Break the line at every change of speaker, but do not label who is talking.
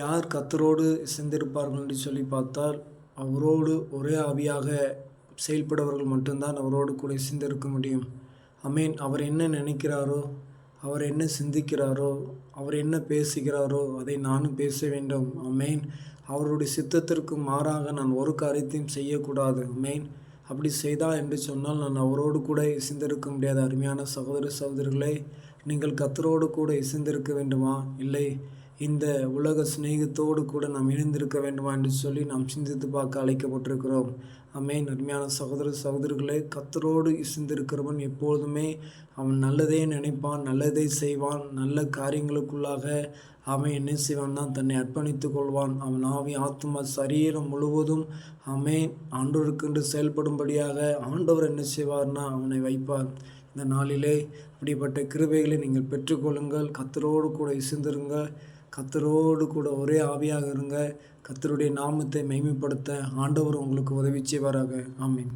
யார் கத்தரோடு சேர்ந்திருப்பார்கள் என்று சொல்லி பார்த்தால் அவரோடு ஒரே ஆவியாக செயல்படுபவர்கள் மட்டும்தான் அவரோடு கூட சிந்திருக்க முடியும். அமீன் அவர் என்ன நினைக்கிறாரோ அவர் என்ன சிந்திக்கிறாரோ அவர் என்ன பேசுகிறாரோ அதை நானும் பேச வேண்டும். அமேன் அவருடைய சித்தத்திற்கு மாறாக நான் ஒரு காரியத்தையும் செய்யக்கூடாது. அமேன் அப்படி செய்தால் என்று சொன்னால் நான் அவரோடு கூட இசைந்திருக்க முடியாத. அருமையான சகோதர சகோதரிகளே நீங்கள் கத்தரோடு கூட இசைந்திருக்க வேண்டுமா? இல்லை. இந்த உலக சிநேகத்தோடு கூட நாம் இணைந்திருக்க வேண்டுமா என்று சொல்லி நாம் சிந்தித்து பார்க்க அழைக்கப்பட்டிருக்கிறோம். அமேன் அருமையான சகோதர சகோதரிகளே கத்தரோடு இசைந்திருக்கிறவன் எப்பொழுதுமே அவன் நல்லதே நினைப்பான் நல்லதை செய்வான் நல்ல காரியங்களுக்குள்ளாக அவன் என்ன செய்வான்னா தன்னை அர்ப்பணித்து கொள்வான். அவன் ஆவி ஆத்மா சரீரம் முழுவதும் அவன் ஆண்டோருக்கென்று செயல்படும்படியாக ஆண்டவர் என்ன செய்வார்னா அவனை வைப்பார். இந்த நாளிலே அப்படிப்பட்ட கிருபைகளை நீங்கள் பெற்றுக்கொள்ளுங்கள் கத்தரோடு கூட இசைந்திருங்கள். கத்தரோடு கூட ஒரே ஆவியாக இருங்க. கத்தருடைய நாமத்தை மெய்மைப்படுத்த ஆண்டவர் உங்களுக்கு உதவி செய்வாராக. ஆமீன்.